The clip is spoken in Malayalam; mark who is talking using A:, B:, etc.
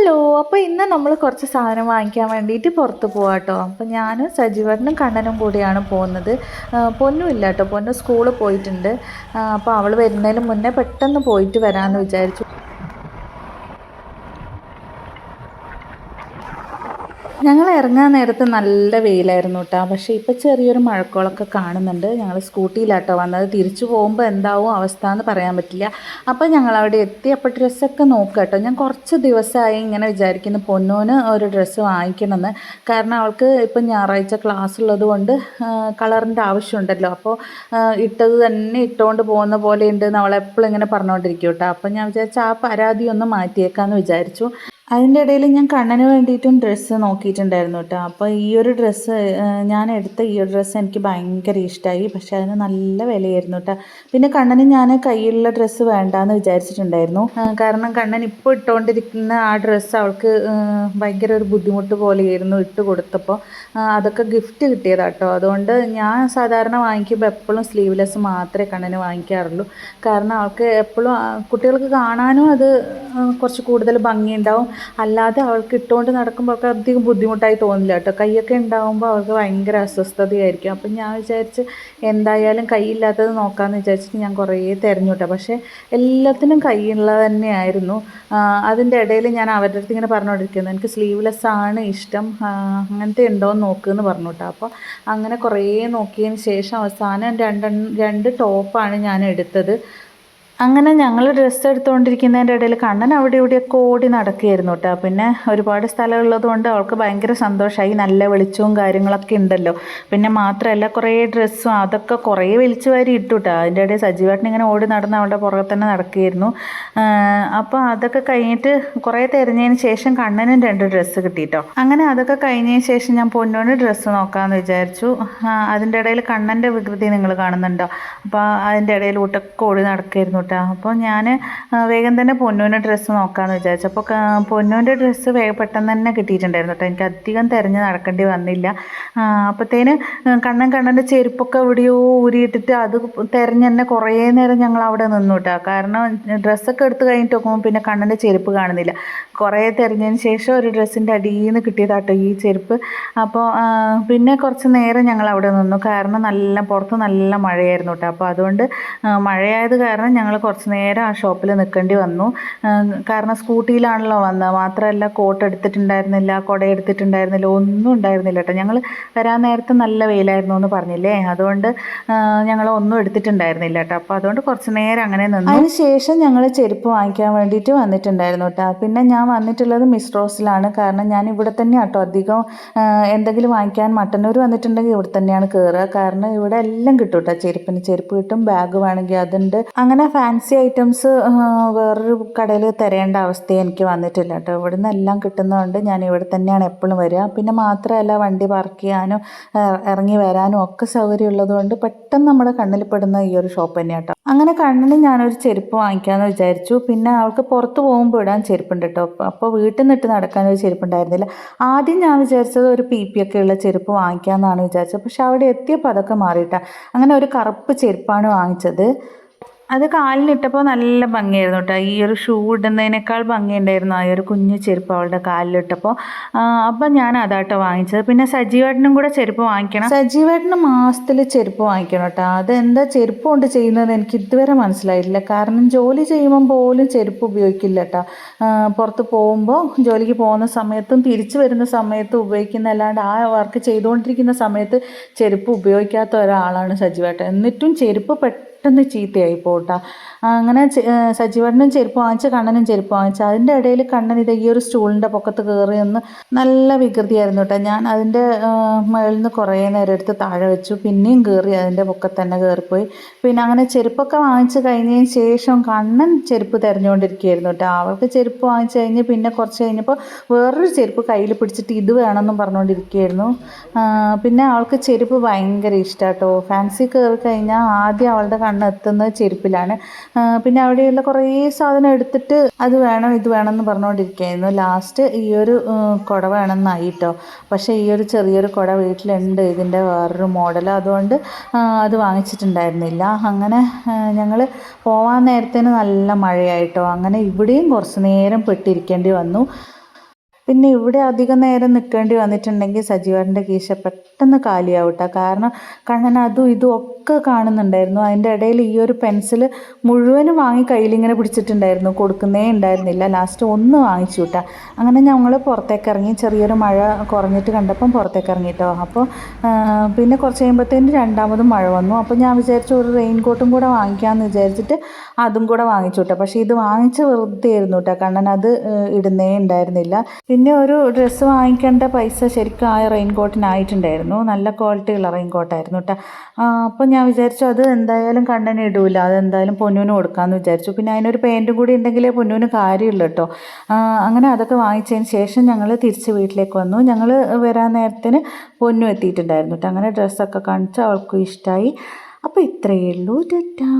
A: ഹലോ അപ്പോൾ ഇന്ന് നമ്മൾ കുറച്ച് സാധനം വാങ്ങിക്കാൻ വേണ്ടിയിട്ട് പുറത്ത് പോവാം കേട്ടോ അപ്പോൾ ഞാനും സജീവനും കണ്ണനും കൂടിയാണ് പോകുന്നത്. ആ, പൊന്നും ഇല്ല കേട്ടോ പൊന്നു സ്കൂളിൽ പോയിട്ടുണ്ട്. അപ്പോൾ അവൾ വരുന്നതിന് മുന്നേ പെട്ടെന്ന് പോയിട്ട് വരാമെന്ന് വിചാരിച്ചു. ഞങ്ങൾ ഇറങ്ങാൻ നേരത്ത് നല്ല വെയിലായിരുന്നു കേട്ടോ പക്ഷേ ഇപ്പോൾ ചെറിയൊരു മഴക്കോളൊക്കെ കാണുന്നുണ്ട്. ഞങ്ങൾ സ്കൂട്ടിയിലാട്ടോ വന്നത്. തിരിച്ചു പോകുമ്പോൾ എന്താവും അവസ്ഥ എന്ന് പറയാൻ പറ്റില്ല. അപ്പോൾ ഞങ്ങൾ അവിടെ എത്തി. അപ്പോൾ ഡ്രസ്സൊക്കെ നോക്കുക കേട്ടോ ഞാൻ കുറച്ച് ദിവസമായി ഇങ്ങനെ വിചാരിക്കുന്നു പൊന്നോന് ഒരു ഡ്രസ്സ് വാങ്ങിക്കണമെന്ന്. കാരണം അവൾക്ക് ഇപ്പം ഞായറാഴ്ച ക്ലാസ് ഉള്ളത് കൊണ്ട് കളറിന്റെ ആവശ്യമുണ്ടല്ലോ. അപ്പോൾ ഇട്ടത് തന്നെ ഇട്ടുകൊണ്ട് പോകുന്ന പോലെ ഉണ്ട് എന്ന് അവളെപ്പോഴും ഇങ്ങനെ പറഞ്ഞുകൊണ്ടിരിക്കും കേട്ടോ അപ്പം ഞാൻ വിചാരിച്ചു ആ പരാതി ഒന്ന് മാറ്റിയേക്കാമെന്ന് വിചാരിച്ചു. അതിന്റെ ഇടയിൽ ഞാൻ കണ്ണന് വേണ്ടിയിട്ടും ഡ്രസ്സ് നോക്കിയിട്ടുണ്ടായിരുന്നു കേട്ടോ. അപ്പോൾ ഈ ഒരു ഡ്രസ്സ് ഞാൻ എടുത്ത ഈ ഒരു ഡ്രസ്സ് എനിക്ക് ഭയങ്കര ഇഷ്ടമായി. പക്ഷേ അതിന് നല്ല വിലയായിരുന്നു കേട്ടോ. പിന്നെ കണ്ണന് ഞാൻ കയ്യിലുള്ള ഡ്രസ്സ് വേണ്ടാന്ന് വിചാരിച്ചിട്ടുണ്ടായിരുന്നു. കാരണം കണ്ണൻ ഇപ്പോൾ ഇട്ടുകൊണ്ടിരിക്കുന്ന ആ ഡ്രസ്സ് അവൾക്ക് ഭയങ്കര ഒരു ബുദ്ധിമുട്ട് പോലെയായിരുന്നു ഇട്ട് കൊടുത്തപ്പോൾ. അതൊക്കെ ഗിഫ്റ്റ് കിട്ടിയതാട്ടോ. അതുകൊണ്ട് ഞാൻ സാധാരണ വാങ്ങിക്കുമ്പോൾ എപ്പോഴും സ്ലീവ്ലെസ് മാത്രമേ കണ്ണന് വാങ്ങിക്കാറുള്ളൂ. കാരണം അവൾക്ക് എപ്പോഴും കുട്ടികൾക്ക് കാണാനും അത് കുറച്ച് കൂടുതൽ ഭംഗിയുണ്ടാവും. അല്ലാതെ അവൾക്ക് ഇട്ടുകൊണ്ട് നടക്കുമ്പോൾ അവൾക്ക് അധികം ബുദ്ധിമുട്ടായി തോന്നില്ല കേട്ടോ. കൈയൊക്കെ ഉണ്ടാകുമ്പോൾ അവൾക്ക് ഭയങ്കര അസ്വസ്ഥതയായിരിക്കും. അപ്പം ഞാൻ വിചാരിച്ച് എന്തായാലും കൈയില്ലാത്തത് നോക്കാമെന്ന് വിചാരിച്ചിട്ട് ഞാൻ കുറേ തിരഞ്ഞു കേട്ടോ. പക്ഷേ എല്ലാത്തിനും കൈയുള്ളത് തന്നെയായിരുന്നു. അതിന്റെ ഇടയിൽ ഞാൻ അവരുടെ അടുത്ത് ഇങ്ങനെ പറഞ്ഞുകൊണ്ടിരിക്കുന്നത് എനിക്ക് സ്ലീവ്ലെസ് ആണ് ഇഷ്ടം. അങ്ങനത്തെ ഉണ്ടോ എന്ന് നോക്കുമെന്ന് പറഞ്ഞു കേട്ടോ. അപ്പോൾ അങ്ങനെ കുറേ നോക്കിയതിന് ശേഷം അവസാനം രണ്ട് രണ്ട് ടോപ്പാണ് ഞാൻ എടുത്തത്. അങ്ങനെ ഞങ്ങൾ ഡ്രസ്സ് എടുത്തുകൊണ്ടിരിക്കുന്നതിന്റെ ഇടയിൽ കണ്ണൻ അവിടെ ഇവിടെയൊക്കെ ഓടി നടക്കുകയായിരുന്നു കേട്ടോ. പിന്നെ ഒരുപാട് സ്ഥലമുള്ളത് കൊണ്ട് അവൾക്ക് ഭയങ്കര സന്തോഷമായി. നല്ല വെളിച്ചവും കാര്യങ്ങളൊക്കെ ഉണ്ടല്ലോ. പിന്നെ മാത്രമല്ല കുറേ ഡ്രസ്സും അതൊക്കെ കുറേ വലിച്ചു വാരി ഇട്ടു കേട്ടോ. അതിന്റെ ഇടയിൽ സജീവേട്ടൻ ഇങ്ങനെ ഓടി നടന്ന് അവളുടെ പുറകെ തന്നെ നടക്കുകയായിരുന്നു. അപ്പോൾ അതൊക്കെ കഴിഞ്ഞിട്ട് കുറേ തിരഞ്ഞതിന് ശേഷം കണ്ണനും രണ്ട് ഡ്രസ്സ് കിട്ടിയിട്ടോ അങ്ങനെ അതൊക്കെ കഴിഞ്ഞതിന് ശേഷം ഞാൻ പൊന്നോന് ഡ്രസ്സ് നോക്കാമെന്ന് വിചാരിച്ചു. അതിന്റെ ഇടയിൽ കണ്ണന്റെ വികൃതി നിങ്ങൾ കാണുന്നുണ്ടോ? അപ്പോൾ അതിന്റെ ഇടയിൽ ഊട്ടൊക്കെ ഓടി നടക്കുകയായിരുന്നു കേട്ടോ. അപ്പോൾ ഞാൻ വേഗം തന്നെ പൊന്നുവിന്റെ ഡ്രസ്സ് നോക്കാമെന്ന് വിചാരിച്ചു. അപ്പോൾ പൊന്നുവിന്റെ ഡ്രസ്സ് വേഗം പെട്ടെന്ന് തന്നെ കിട്ടിയിട്ടുണ്ടായിരുന്നു കേട്ടോ. എനിക്ക് അധികം തിരഞ്ഞ് നടക്കേണ്ടി വന്നില്ല. അപ്പോഴത്തേന് കണ്ണൻ കണ്ണന്റെ ചെരുപ്പൊക്കെ എവിടെയോ ഊരിയിട്ടിട്ട് അത് തിരഞ്ഞ് തന്നെ കുറേ നേരം ഞങ്ങൾ അവിടെ നിന്നു കേട്ടോ. കാരണം ഡ്രസ്സൊക്കെ എടുത്ത് കഴിഞ്ഞിട്ട് നോക്കുമ്പോൾ പിന്നെ കണ്ണന്റെ ചെരുപ്പ് കാണുന്നില്ല. കുറേ തിരഞ്ഞതിന് ശേഷം ഒരു ഡ്രസ്സിന്റെ അടിയിൽ നിന്ന് കിട്ടിയതാട്ടോ ഈ ചെരുപ്പ്. അപ്പോൾ പിന്നെ കുറച്ച് നേരം ഞങ്ങൾ അവിടെ നിന്നു. കാരണം നല്ല പുറത്ത് നല്ല മഴയായിരുന്നു കേട്ടോ. അപ്പോൾ അതുകൊണ്ട് മഴയായത് കാരണം ഞങ്ങൾ കുറച്ച് നേരം ആ ഷോപ്പിൽ നിൽക്കേണ്ടി വന്നു. കാരണം സ്കൂട്ടിയിലാണല്ലോ വന്നത്. മാത്രമല്ല കോട്ട് എടുത്തിട്ടുണ്ടായിരുന്നില്ല കുട എടുത്തിട്ടുണ്ടായിരുന്നില്ല ഒന്നും ഉണ്ടായിരുന്നില്ല കേട്ടോ. ഞങ്ങൾ വരാൻ നേരത്തെ നല്ല വെയിലായിരുന്നു എന്ന് പറഞ്ഞില്ലേ? അതുകൊണ്ട് ഞങ്ങൾ ഒന്നും എടുത്തിട്ടുണ്ടായിരുന്നില്ല കേട്ടോ. അപ്പോൾ അതുകൊണ്ട് കുറച്ച് നേരം അങ്ങനെ നിന്നു. അതിന് ശേഷം ഞങ്ങൾ ചെരുപ്പ് വാങ്ങിക്കാൻ വേണ്ടിയിട്ട് വന്നിട്ടുണ്ടായിരുന്നു കേട്ടോ. പിന്നെ ഞാൻ വന്നിട്ടുള്ളത് മിസ് റോസിലാണ്. കാരണം ഞാൻ ഇവിടെ തന്നെ കേട്ടോ അധികം എന്തെങ്കിലും വാങ്ങിക്കാൻ മട്ടന്നൂർ വന്നിട്ടുണ്ടെങ്കിൽ ഇവിടെ തന്നെയാണ് കയറുക കാരണം ഇവിടെ എല്ലാം കിട്ടും കേട്ടോ. ചെരുപ്പിന് ചെരുപ്പ് കിട്ടും ബാഗ് വേണമെങ്കിൽ അതുണ്ട്. അങ്ങനെ ഫാൻസി ഐറ്റംസ് വേറൊരു കടയിൽ തിരയേണ്ട അവസ്ഥ എനിക്ക് വന്നിട്ടില്ല കേട്ടോ. ഇവിടെ എല്ലാം കിട്ടുന്നതുകൊണ്ട് ഞാൻ ഇവിടെ തന്നെയാണ് എപ്പോഴും വരിക. പിന്നെ മാത്രമല്ല വണ്ടി പാർക്ക് ചെയ്യാനും ഇറങ്ങി വരാനും ഒക്കെ സൗകര്യം ഉള്ളതുകൊണ്ട് പെട്ടെന്ന് നമ്മുടെ കണ്ണിൽ പെടുന്ന ഈ ഒരു ഷോപ്പ് തന്നെയാണ് കേട്ടോ. അങ്ങനെ കണ്ണിന് ഞാനൊരു ചെരുപ്പ് വാങ്ങിക്കാമെന്ന് വിചാരിച്ചു. പിന്നെ അവൾക്ക് പുറത്ത് പോകുമ്പോൾ ഇടാൻ ചെരുപ്പുണ്ട് കേട്ടോ. അപ്പോൾ വീട്ടിൽ നിന്നിട്ട് നടക്കാൻ ഒരു ചെരുപ്പുണ്ടായിരുന്നില്ല. ആദ്യം ഞാൻ വിചാരിച്ചത് ഒരു പി പി ഒക്കെ ഉള്ള ചെരുപ്പ് വാങ്ങിക്കാമെന്നാണ് വിചാരിച്ചത്. പക്ഷെ അവിടെ എത്തിയപ്പോൾ അതൊക്കെ മാറിയിട്ടാണ് അങ്ങനെ ഒരു കറുപ്പ് ചെരുപ്പാണ് വാങ്ങിച്ചത്. അത് കാലിലിട്ടപ്പോൾ നല്ല ഭംഗിയായിരുന്നു കേട്ടോ. ഈ ഒരു ഷൂ ഇടുന്നതിനേക്കാൾ ഭംഗിയുണ്ടായിരുന്നു ആ ഒരു കുഞ്ഞു ചെരുപ്പ് അവളുടെ കാലിലിട്ടപ്പോൾ. അപ്പം ഞാൻ അതാട്ടോ വാങ്ങിച്ചത്. പിന്നെ സജീവേട്ടനും കൂടെ ചെരുപ്പ് വാങ്ങിക്കണം. സജീവേട്ടന് മാസത്തിൽ ചെരുപ്പ് വാങ്ങിക്കണം കേട്ടോ. അത് എന്താ ചെരുപ്പ് കൊണ്ട് ചെയ്യുന്നത് എനിക്ക് ഇതുവരെ മനസ്സിലായില്ല കാരണം ജോലി ചെയ്യുമ്പോൾ പോലും ചെരുപ്പ് ഉപയോഗിക്കില്ല കേട്ടോ. പുറത്ത് പോകുമ്പോൾ ജോലിക്ക് പോകുന്ന സമയത്തും തിരിച്ചു വരുന്ന സമയത്തും ഉപയോഗിക്കുന്ന അല്ലാണ്ട് ആ വർക്ക് ചെയ്തുകൊണ്ടിരിക്കുന്ന സമയത്ത് ചെരുപ്പ് ഉപയോഗിക്കാത്ത ഒരാളാണ് സജീവേട്ടൻ. എന്നിട്ടും ചെരുപ്പ് പെട്ടെന്ന് പെട്ടെന്ന് ചീത്തയായി പോട്ട. അങ്ങനെ സജീവണ്ണനും ചെരുപ്പ് വാങ്ങിച്ച് കണ്ണനും ചെരുപ്പ് വാങ്ങിച്ച്. അതിന്റെ ഇടയിൽ കണ്ണൻ ഇത് ഈ ഒരു സ്റ്റൂളിന്റെ പൊക്കത്ത് കയറി ഒന്ന് നല്ല വികൃതിയായിരുന്നു കേട്ടോ ഞാൻ അതിന്റെ മുകളിൽ നിന്ന് കുറേ നേരം എടുത്ത് താഴെ വെച്ചു. പിന്നെയും കയറി അതിന്റെ പൊക്കത്ത് തന്നെ കയറിപ്പോയി പിന്നെ അങ്ങനെ ചെരുപ്പൊക്കെ വാങ്ങിച്ച് കഴിഞ്ഞതിന് ശേഷം കണ്ണൻ ചെരുപ്പ് തിരഞ്ഞുകൊണ്ടിരിക്കുകയായിരുന്നു കേട്ടോ അവൾക്ക് ചെരുപ്പ് വാങ്ങിച്ച് കഴിഞ്ഞ് പിന്നെ കുറച്ച് കഴിഞ്ഞപ്പോൾ വേറൊരു ചെരുപ്പ് കയ്യിൽ പിടിച്ചിട്ട് ഇത് വേണമെന്നും പറഞ്ഞുകൊണ്ടിരിക്കുകയായിരുന്നു പിന്നെ അവൾക്ക് ചെരുപ്പ് ഭയങ്കര ഇഷ്ടമാണ് കേട്ടോ ഫാൻസി കയറി കഴിഞ്ഞാൽ ആദ്യം അവളുടെ കണ്ണ് എത്തുന്നത് ചെരുപ്പിലാണ് പിന്നെ അവിടെയുള്ള കുറേ സാധനം എടുത്തിട്ട് അത് വേണം ഇത് വേണം എന്ന് പറഞ്ഞുകൊണ്ടിരിക്കുകയായിരുന്നു. ലാസ്റ്റ് ഈ ഒരു കുട വേണമെന്നായി കേട്ടോ പക്ഷേ ഈ ഒരു ചെറിയൊരു കുട വീട്ടിലുണ്ട്. ഇതിന്റെ വേറൊരു മോഡൽ അതുകൊണ്ട് അത് വാങ്ങിച്ചിട്ടുണ്ടായിരുന്നില്ല. അങ്ങനെ ഞങ്ങൾ പോവാൻ നേരത്തേന് നല്ല മഴയായിട്ടോ അങ്ങനെ ഇവിടെയും കുറച്ച് നേരം പെട്ടിരിക്കേണ്ടി വന്നു. പിന്നെ ഇവിടെ അധികം നേരം നിൽക്കേണ്ടി വന്നിട്ടുണ്ടെങ്കിൽ സജീവാറിന്റെ കീശ പെട്ടെന്ന് കാലിയാവട്ടെ. കാരണം കണ്ണൻ അതും ഇതും ഒക്കെ കാണുന്നുണ്ടായിരുന്നു. അതിന്റെ ഇടയിൽ ഈ ഒരു പെൻസിൽ മുഴുവനും വാങ്ങി കയ്യിലിങ്ങനെ പിടിച്ചിട്ടുണ്ടായിരുന്നു. കൊടുക്കുന്നേ ഉണ്ടായിരുന്നില്ല. ലാസ്റ്റ് ഒന്ന് വാങ്ങിച്ചു കിട്ടുക അങ്ങനെ ഞങ്ങൾ പുറത്തേക്ക് ഇറങ്ങി ചെറിയൊരു മഴ കുറഞ്ഞിട്ട് കണ്ടപ്പം പുറത്തേക്ക് ഇറങ്ങിയിട്ടോ അപ്പോൾ പിന്നെ കുറച്ച് കഴിയുമ്പോഴത്തേന് രണ്ടാമതും മഴ വന്നു. അപ്പോൾ ഞാൻ വിചാരിച്ചു ഒരു റെയിൻ കോട്ടും കൂടെ വാങ്ങിക്കാമെന്ന് വിചാരിച്ചിട്ട് അതും കൂടെ വാങ്ങിച്ചു കേട്ടോ പക്ഷേ ഇത് വാങ്ങിച്ച വെറുതെ ആയിരുന്നു കേട്ടോ കണ്ണൻ അത് ഇടുന്നേ ഉണ്ടായിരുന്നില്ല. പിന്നെ ഒരു ഡ്രസ്സ് വാങ്ങിക്കേണ്ട പൈസ ശരിക്കും ആ റെയിൻ കോട്ടിനായിട്ടുണ്ടായിരുന്നു നല്ല ക്വാളിറ്റിയുള്ള റെയിൻ കോട്ടായിരുന്നു കേട്ടോ അപ്പോൾ ഞാൻ വിചാരിച്ചു അത് എന്തായാലും കണ്ണന് ഇടൂല. അത് എന്തായാലും പൊന്നൂന് കൊടുക്കാമെന്ന് വിചാരിച്ചു. പിന്നെ അതിനൊരു പാന്റും കൂടി ഉണ്ടെങ്കിലേ പൊന്നൂന് കാര്യമുള്ളൂ കേട്ടോ അങ്ങനെ അതൊക്കെ വാങ്ങിച്ചതിന് ശേഷം ഞങ്ങൾ തിരിച്ച് വീട്ടിലേക്ക് വന്നു. ഞങ്ങൾ വരാൻ നേരത്തിന് പൊന്നു എത്തിയിട്ടുണ്ടായിരുന്നു കേട്ടോ അങ്ങനെ ഡ്രസ്സൊക്കെ കാണിച്ച് അവൾക്കും ഇഷ്ടമായി അപ്പോൾ ഇത്രയേ ഉള്ളൂ. ടാറ്റാ.